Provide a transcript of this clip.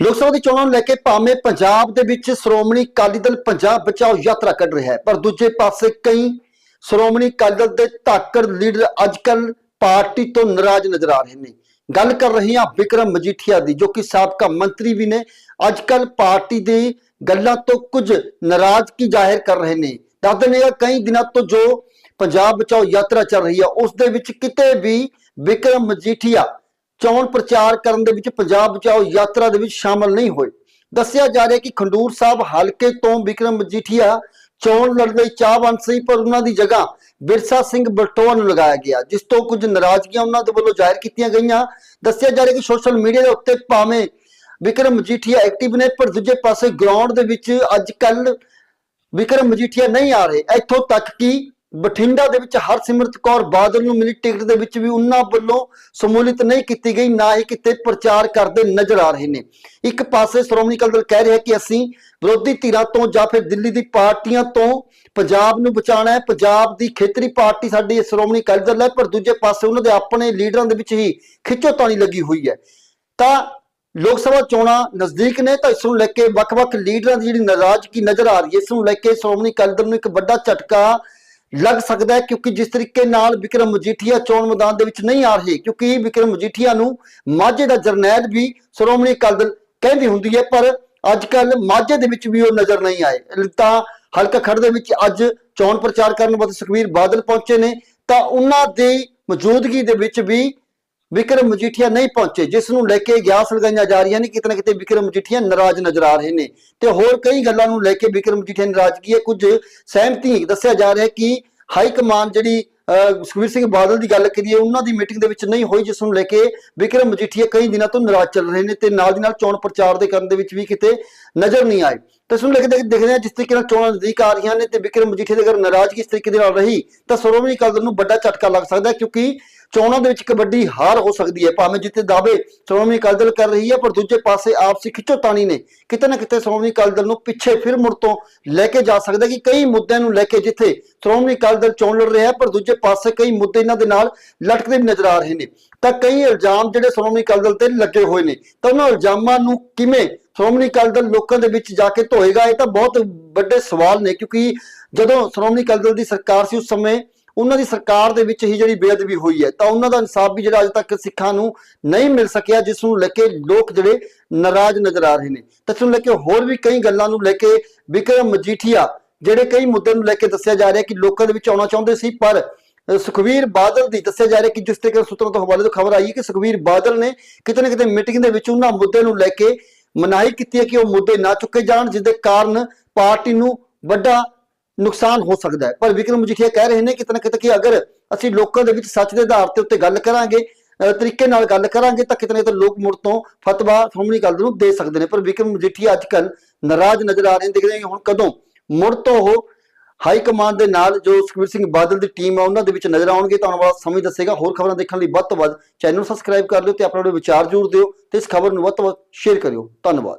ਲੋਕ ਸਭਾ ਦੀ ਚੋਣਾਂ ਨੂੰ ਲੈ ਕੇ ਭਾਵੇਂ ਪੰਜਾਬ ਦੇ ਵਿੱਚ ਸ਼੍ਰੋਮਣੀ ਅਕਾਲੀ ਦਲ ਪੰਜਾਬ ਬਚਾਓ ਯਾਤਰਾ ਕੱਢ ਰਿਹਾ ਹੈ, ਪਰ ਦੂਜੇ ਪਾਸੇ ਕਈ ਸ਼੍ਰੋਮਣੀ ਅਕਾਲੀ ਦਲ ਦੇ ਧਾਕੜ ਲੀਡਰ ਅੱਜਕੱਲ ਪਾਰਟੀ ਤੋਂ ਨਾਰਾਜ਼ ਨਜ਼ਰ ਆ ਰਹੇ ਨੇ। ਗੱਲ ਕਰ ਰਹੀ ਹਾਂ ਵਿਕਰਮ ਮਜੀਠੀਆ ਦੀ, ਜੋ ਕਿ ਸਾਬਕਾ ਮੰਤਰੀ ਵੀ ਨੇ ਅੱਜਕੱਲ ਪਾਰਟੀ ਦੀ ਗੱਲਾਂ ਤੋਂ ਕੁਝ ਨਾਰਾਜ਼ਗੀ ਜ਼ਾਹਿਰ ਕਰ ਰਹੇ ਨੇ। ਦੱਸਦੇ ਨੇ ਕਿ ਕਈ ਦਿਨਾਂ ਤੋਂ ਜੋ ਪੰਜਾਬ ਬਚਾਓ ਯਾਤਰਾ ਚੱਲ ਰਹੀ ਹੈ, ਉਸ ਦੇ ਵਿੱਚ ਕਿਤੇ ਵੀ ਵਿਕਰਮ ਮਜੀਠੀਆ ਚੋਣ ਪ੍ਰਚਾਰ ਕਰਨ ਦੇ ਵਿੱਚ ਪੰਜਾਬ ਬਚਾਓ ਯਾਤਰਾ ਦੇ ਵਿੱਚ ਸ਼ਾਮਲ ਨਹੀਂ ਹੋਏ। ਦੱਸਿਆ ਜਾ ਰਿਹਾ ਕਿ ਖੰਡੂਰ ਸਾਹਿਬ ਹਲਕੇ ਤੋਂ ਵਿਕਰਮ ਮਜੀਠੀਆ ਚੋਣ ਲੜਨ ਲਈ ਚਾਹਵਾਨ ਸੀ, ਪਰ ਉਹਨਾਂ ਦੀ ਜਗ੍ਹਾ ਬਿਰਸਾ ਸਿੰਘ ਬਲਟੋਆ ਨੂੰ ਲਗਾਇਆ ਗਿਆ, ਜਿਸ ਤੋਂ ਕੁਝ ਨਾਰਾਜ਼ਗੀਆਂ ਉਹਨਾਂ ਦੇ ਵੱਲੋਂ ਜ਼ਾਹਿਰ ਕੀਤੀਆਂ ਗਈਆਂ। ਦੱਸਿਆ ਜਾ ਰਿਹਾ ਕਿ ਸੋਸ਼ਲ ਮੀਡੀਆ ਦੇ ਉੱਤੇ ਭਾਵੇਂ ਵਿਕਰਮ ਮਜੀਠੀਆ ਐਕਟਿਵ ਨੇ, ਪਰ ਦੂਜੇ ਪਾਸੇ ਗਰਾਊਂਡ ਦੇ ਵਿੱਚ ਅੱਜ ਕੱਲ ਵਿਕਰਮ ਮਜੀਠੀਆ ਨਹੀਂ ਆ ਰਹੇ। ਇੱਥੋਂ ਤੱਕ ਕਿ ਬਠਿੰਡਾ ਦੇ ਵਿੱਚ ਹਰਸਿਮਰਤ ਕੌਰ ਬਾਦਲ ਨੂੰ ਮਿਲੀ ਟਿਕਟ ਦੇ ਵਿੱਚ ਵੀ ਉਹਨਾਂ ਵੱਲੋਂ ਸਮੂਲਿਤ ਨਹੀਂ ਕੀਤੀ ਗਈ, ਨਾ ਹੀ ਕਿਤੇ ਪ੍ਰਚਾਰ ਕਰਦੇ ਨਜ਼ਰ ਆ ਰਹੇ ਨੇ। ਇੱਕ ਪਾਸੇ ਸ਼੍ਰੋਮਣੀ ਅਕਾਲੀ ਦਲ ਕਹਿ ਰਿਹਾ ਕਿ ਅਸੀਂ ਵਿਰੋਧੀ ਧਿਰਾਂ ਤੋਂ ਜਾਂ ਫਿਰ ਦਿੱਲੀ ਦੀ ਪਾਰਟੀਆਂ ਤੋਂ ਪੰਜਾਬ ਨੂੰ ਬਚਾਉਣਾ ਹੈ। ਪੰਜਾਬ ਦੀ ਖੇਤਰੀ ਪਾਰਟੀ ਸਾਡੀ ਇਹ ਸ਼੍ਰੋਮਣੀ ਅਕਾਲੀ ਦਲ ਹੈ, ਪਰ ਦੂਜੇ ਪਾਸੇ ਉਹਨਾਂ ਦੇ ਆਪਣੇ ਲੀਡਰਾਂ ਦੇ ਵਿੱਚ ਹੀ ਖਿੱਚੋਤਾਣੀ ਲੱਗੀ ਹੋਈ ਹੈ। ਤਾਂ ਲੋਕ ਸਭਾ ਚੋਣਾਂ ਨਜ਼ਦੀਕ ਨੇ, ਤਾਂ ਇਸ ਨੂੰ ਲੈ ਕੇ ਵੱਖ-ਵੱਖ ਲੀਡਰਾਂ ਦੀ ਜਿਹੜੀ ਨਾਰਾਜ਼ਗੀ ਨਜ਼ਰ ਆ ਰਹੀ ਹੈ, ਇਸ ਨੂੰ ਲੈ ਕੇ ਸ਼੍ਰੋਮਣੀ ਅਕਾਲੀ ਦਲ ਨੂੰ ਇੱਕ ਵੱਡਾ ਝਟਕਾ ਲੱਗ ਸਕਦਾ ਹੈ ਕਿਉਂਕਿ ਜਿਸ ਤਰੀਕੇ ਨਾਲ ਵਿਕਰਮ ਮਜੀਠੀਆ ਚੋਣ ਮੈਦਾਨ ਦੇ ਵਿੱਚ ਨਹੀਂ ਆ ਰਹੇ, ਕਿਉਂਕਿ ਵਿਕਰਮ ਮਜੀਠੀਆ ਨੂੰ ਮਾਝੇ ਦਾ ਜਰਨੈਲ ਵੀ ਸ਼੍ਰੋਮਣੀ ਅਕਾਲੀ ਦਲ ਕਹਿੰਦੀ ਹੁੰਦੀ ਹੈ, ਪਰ ਅੱਜ ਕੱਲ ਮਾਝੇ ਦੇ ਵਿੱਚ ਵੀ ਉਹ ਨਜ਼ਰ ਨਹੀਂ ਆਏ। ਤਾਂ ਹਲਕਾ ਖੜ ਦੇ ਵਿੱਚ ਅੱਜ ਚੋਣ ਪ੍ਰਚਾਰ ਕਰਨ ਵਾਸਤੇ ਸੁਖਵੀਰ ਬਾਦਲ ਪਹੁੰਚੇ ਨੇ, ਤਾਂ ਉਹਨਾਂ ਦੀ ਮੌਜੂਦਗੀ ਦੇ ਵਿੱਚ ਵੀ ਵਿਕਰਮ ਮਜੀਠੀਆ ਨਹੀਂ ਪਹੁੰਚੇ, ਜਿਸ ਨੂੰ ਲੈ ਕੇ ਗਿਆਸ ਲਗਾਈਆਂ ਜਾ ਰਹੀਆਂ ਨੇ, ਕਿਤੇ ਨਾ ਕਿਤੇ ਵਿਕਰਮ ਮਜੀਠੀਆ ਨਾਰਾਜ਼ ਨਜ਼ਰ ਆ ਰਹੇ ਨੇ। ਤੇ ਹੋਰ ਕਈ ਗੱਲਾਂ ਨੂੰ ਲੈ ਕੇ ਵਿਕਰਮ ਮਜੀਠੀਆ ਨਾਰਾਜ਼ਗੀ ਹੈ। ਕੁਝ ਸਹਿਮਤੀ ਦੱਸਿਆ ਜਾ ਰਿਹਾ ਕਿ ਹਾਈ ਕਮਾਨ ਜਿਹੜੀ ਅਹ, ਸੁਖਬੀਰ ਸਿੰਘ ਬਾਦਲ ਦੀ ਗੱਲ ਕਰੀਏ ਉਹਨਾਂ ਦੀ ਮੀਟਿੰਗ ਦੇ ਵਿੱਚ ਨਹੀਂ ਹੋਈ ਜਿਸ ਨੂੰ ਲੈ ਕੇ ਵਿਕਰਮ ਮਜੀਠੀਆ ਕਈ ਦਿਨਾਂ ਤੋਂ ਨਾਰਾਜ਼ ਚੱਲ ਰਹੇ ਨੇ ਤੇ ਨਾਲ ਦੀ ਨਾਲ ਚੋਣ ਪ੍ਰਚਾਰ ਦੇ ਕਰਨ ਦੇ ਵਿੱਚ ਵੀ ਕਿਤੇ ਨਜ਼ਰ ਨਹੀਂ ਆਏ। ਤੇ ਇਸ ਨੂੰ ਲੈ ਕੇ ਦੇਖਦੇ ਹਾਂ ਜਿਸ ਤਰੀਕੇ ਨਾਲ ਚੋਣਾਂ ਨਜ਼ਦੀਕ ਆ ਰਹੀਆਂ ਨੇ ਤੇ ਵਿਕਰਮ ਮਜੀਠੀਆ ਦੇ ਅਗਰ ਨਾਰਾਜ਼ਗੀ ਇਸ ਤਰੀਕੇ ਦੇ ਨਾਲ ਰਹੀ ਤਾਂ ਸ਼੍ਰੋਮਣੀ ਅਕਾਲੀ ਦਲ ਨੂੰ ਵੱਡਾ ਝਟਕਾ ਲੱਗ ਸਕਦਾ ਹੈ ਕਿਉਂਕਿ ਚੋਣਾਂ ਦੇ ਵਿੱਚ ਇੱਕ ਵੱਡੀ ਹਾਰ ਹੋ ਸਕਦੀ ਹੈ। ਭਾਵੇਂ ਜਿੱਥੇ ਦਾਅਵੇ ਸ਼੍ਰੋਮਣੀ ਅਕਾਲੀ ਦਲ ਕਰ ਰਹੀ ਹੈ ਪਰ ਦੂਜੇ ਪਾਸੇ ਆਪਸੀ ਖਿੱਚੋਤਾਣੀ ਨੇ ਕਿਤੇ ਨਾ ਕਿਤੇ ਸ਼੍ਰੋਮਣੀ ਅਕਾਲੀ ਦਲ ਨੂੰ ਪਿੱਛੇ ਫਿਰ ਮੁੜ ਤੋਂ ਲੈ ਕੇ ਜਾ ਸਕਦਾ ਕਿ ਕਈ ਮੁੱਦਿਆਂ ਨੂੰ ਲੈ ਕੇ ਜਿੱਥੇ ਸ਼੍ਰੋਮਣੀ ਅਕਾਲੀ ਦਲ ਚੋਣ ਲੜ ਰਿਹਾ ਹੈ ਪਰ ਦੂਜੇ ਪਾਸੇ ਕਈ ਮੁੱਦੇ ਇਹਨਾਂ ਦੇ ਨਾਲ ਲਟਕਦੇ ਵੀ ਨਜ਼ਰ ਆ ਰਹੇ ਨੇ। ਤਾਂ ਕਈ ਇਲਜ਼ਾਮ ਜਿਹੜੇ ਸ਼੍ਰੋਮਣੀ ਅਕਾਲੀ ਦਲ ਤੇ ਲੱਗੇ ਹੋਏ ਨੇ। ਤਾਂ ਉਹਨਾਂ ਇਲਜ਼ਾਮਾਂ ਨੂੰ ਕਿਵੇਂ ਸ਼੍ਰੋਮਣੀ ਅਕਾਲੀ ਦਲ ਲੋਕਾਂ ਦੇ ਵਿੱਚ ਜਾ ਕੇ ਧੋਏਗਾ, ਇਹ ਤਾਂ ਬਹੁਤ ਵੱਡੇ ਸਵਾਲ ਨੇ, ਕਿਉਂਕਿ ਜਦੋਂ ਸ਼੍ਰੋਮਣੀ ਅਕਾਲੀ ਦਲ ਦੀ ਸਰਕਾਰ ਸੀ ਉਸ ਸਮੇਂ, ਉਹਨਾਂ ਦੀ ਸਰਕਾਰ ਦੇ ਵਿੱਚ ਹੀ ਜਿਹੜੀ ਬੇਅਦਬੀ ਹੋਈ ਹੈ, ਤਾਂ ਉਹਨਾਂ ਦਾ ਇਨਸਾਫ ਵੀ ਜਿਹੜਾ ਅਜੇ ਤੱਕ ਸਿੱਖਾਂ ਨੂੰ ਨਹੀਂ ਮਿਲ ਸਕਿਆ, ਜਿਸ ਨੂੰ ਲੈ ਕੇ ਲੋਕ ਜਿਹੜੇ ਨਾਰਾਜ਼ ਨਜ਼ਰ ਆ ਰਹੇ ਨੇ। ਤਾਂ ਇਸ ਨੂੰ ਲੈ ਕੇ ਹੋਰ ਵੀ ਕਈ ਗੱਲਾਂ ਨੂੰ ਲੈ ਕੇ ਵਿਕਰਮ ਮਜੀਠੀਆ ਜਿਹੜੇ ਕਈ ਮੁੱਦੇ ਨੂੰ ਲੈ ਕੇ ਦੱਸਿਆ ਜਾ ਰਿਹਾ ਕਿ ਲੋਕਾਂ ਦੇ ਵਿੱਚ ਆਉਣਾ ਚਾਹੁੰਦੇ ਸੀ, ਪਰ, ਅਹ, ਸੁਖਵੀਰ ਬਾਦਲ ਦੀ ਦੱਸਿਆ ਜਾ ਰਿਹਾ ਕਿ ਜਿਸ ਤਰੀਕੇ ਨਾਲ ਸੂਤਰਾਂ ਤੋਂ ਹਵਾਲੇ ਤੋਂ ਖਬਰ ਆਈ ਹੈ ਕਿ ਸੁਖਵੀਰ ਬਾਦਲ ਨੇ ਕਿਤੇ ਨਾ ਕਿਤੇ ਮੀਟਿੰਗ ਦੇ ਵਿੱਚ ਉਹਨਾਂ ਮੁੱਦੇ ਨੂੰ ਲੈ ਕੇ ਮਨਾਹੀ ਕੀਤੀ ਹੈ ਕਿ ਉਹ ਮੁੱਦੇ ਨਾ ਚੁੱਕੇ ਜਾਣ ਜਿਸ ਦੇ ਕਾਰਨ ਪਾਰਟੀ ਨੂੰ ਵੱਡਾ ਨੁਕਸਾਨ ਹੋ ਸਕਦਾ ਹੈ। ਪਰ ਵਿਕਰਮ ਮਜੀਠੀਆ ਕਹਿ ਰਹੇ ਨੇ ਕਿਤੇ ਨਾ ਕਿਤੇ ਕਿ ਅਗਰ ਅਸੀਂ ਲੋਕਾਂ ਦੇ ਵਿੱਚ ਸੱਚ ਦੇ ਆਧਾਰ ਤੇ ਉੱਤੇ ਗੱਲ ਕਰਾਂਗੇ, ਅਹ, ਤਰੀਕੇ ਨਾਲ ਗੱਲ ਕਰਾਂਗੇ, ਤਾਂ ਕਿਤੇ ਨਾ ਕਿਤੇ ਲੋਕ ਮੁੜ ਤੋਂ ਫਤਵਾ ਸ਼੍ਰੋਮਣੀ ਗੱਲ ਨੂੰ ਦੇ ਸਕਦੇ ਨੇ। ਪਰ ਵਿਕਰਮ ਮਜੀਠੀਆ ਅੱਜ ਕੱਲ ਨਾਰਾਜ਼ ਨਜ਼ਰ ਆ ਰਹੇ ਨੇ, ਦੇਖਦੇ ਹਾਂ ਕਿ ਹੁਣ ਕਦੋਂ ਮੁੜ ਤੋਂ ਉਹ ਹਾਈ ਕਮਾਂਡ ਦੇ ਨਾਲ ਜੋ ਸੁਖਬੀਰ ਸਿੰਘ ਬਾਦਲ ਦੀ ਟੀਮ ਆ, ਉਹਨਾਂ ਦੇ ਵਿੱਚ ਨਜ਼ਰ ਆਉਣਗੇ, ਤਾਂ ਆਉਣ ਵਾਲਾ ਸਮੇਂ ਦੱਸੇਗਾ। ਹੋਰ ਖਬਰਾਂ ਦੇਖਣ ਲਈ ਵੱਧ ਤੋਂ ਵੱਧ ਚੈਨਲ ਨੂੰ ਸਬਸਕ੍ਰਾਈਬ ਕਰ ਲਿਓ ਤੇ ਆਪਣੇ ਵਿਚਾਰ ਜ਼ਰੂਰ ਦਿਓ ਤੇ ਇਸ ਖਬਰ ਨੂੰ ਵੱਧ ਤੋਂ ਵੱਧ ਸ਼ੇਅਰ ਕਰਿਓ। ਧੰਨਵਾਦ।